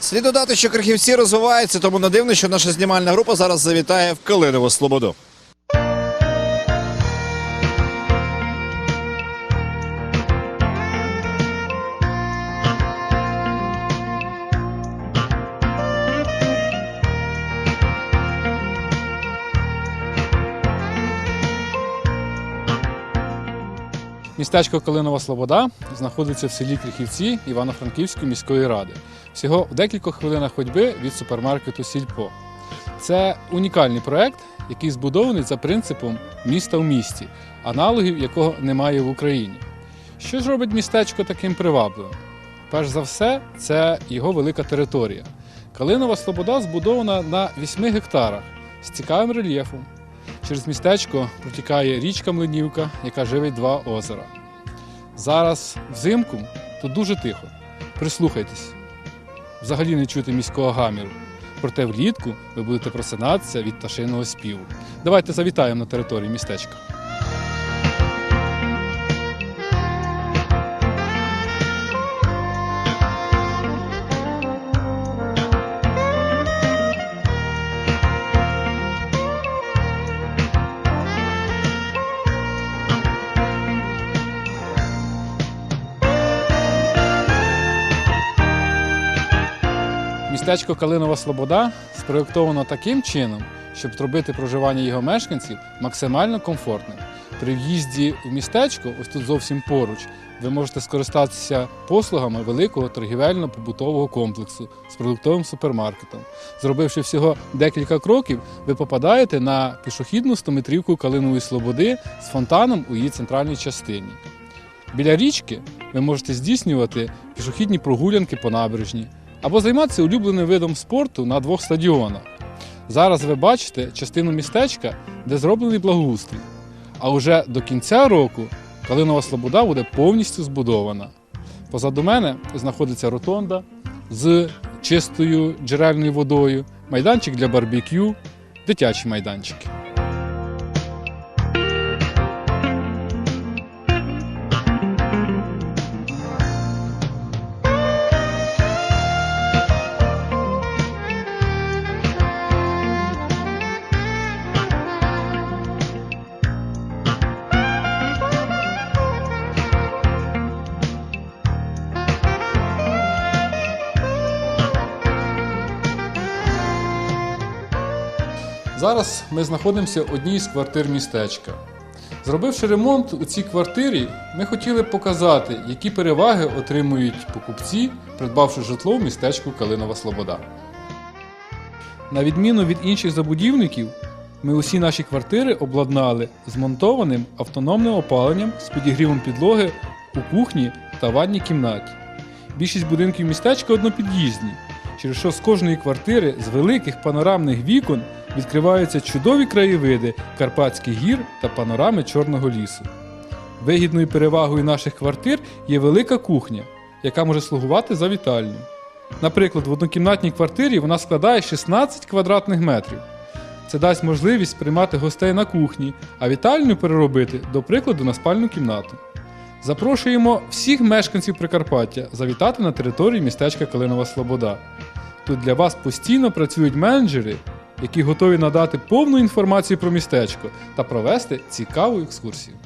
Слід додати, що крихівці розвиваються, тому не дивно, що наша знімальна група зараз завітає в Калинову Слободу. Містечко Калинова Слобода знаходиться в селі Крихівці Івано-Франківської міської ради. Всього в декількох хвилинах ходьби від супермаркету Сільпо. Це унікальний проект, який збудований за принципом міста в місті, аналогів якого немає в Україні. Що ж робить містечко таким привабливим? Перш за все, це його велика територія. Калинова Слобода збудована на 8 гектарах з цікавим рельєфом. Через містечко протікає річка Млинівка, яка живить два озера. Зараз взимку тут дуже тихо. Прислухайтесь. Взагалі не чути міського гаміру. Проте влітку ви будете просинатися від пташиного співу. Давайте завітаємо на територію містечка. Містечко Калинова Слобода спроєктовано таким чином, щоб зробити проживання його мешканців максимально комфортним. При в'їзді в містечко, ось тут зовсім поруч, ви можете скористатися послугами великого торгівельно-побутового комплексу з продуктовим супермаркетом. Зробивши всього декілька кроків, ви попадаєте на пішохідну 100-метрівку Калинової Слободи з фонтаном у її центральній частині. Біля річки ви можете здійснювати пішохідні прогулянки по набережні або займатися улюбленим видом спорту на двох стадіонах. Зараз ви бачите частину містечка, де зроблений благоустрій. А уже до кінця року Калинова Слобода буде повністю збудована. Позаду мене знаходиться ротонда з чистою джерельною водою, майданчик для барбекю, дитячі майданчики. Зараз ми знаходимося в одній з квартир містечка. Зробивши ремонт у цій квартирі, ми хотіли показати, які переваги отримують покупці, придбавши житло в містечку Калинова Слобода. На відміну від інших забудівників, ми усі наші квартири обладнали змонтованим автономним опаленням з підігрівом підлоги у кухні та ванній кімнаті. Більшість будинків містечка однопід'їзні, через що з кожної квартири з великих панорамних вікон відкриваються чудові краєвиди Карпатських гір та панорами Чорного лісу. Вигідною перевагою наших квартир є велика кухня, яка може слугувати за вітальню. Наприклад, в однокімнатній квартирі вона складає 16 квадратних метрів. Це дасть можливість приймати гостей на кухні, а вітальню переробити, до прикладу, на спальну кімнату. Запрошуємо всіх мешканців Прикарпаття завітати на територію містечка Калинова Слобода. Тут для вас постійно працюють менеджери, які готові надати повну інформацію про містечко та провести цікаву екскурсію.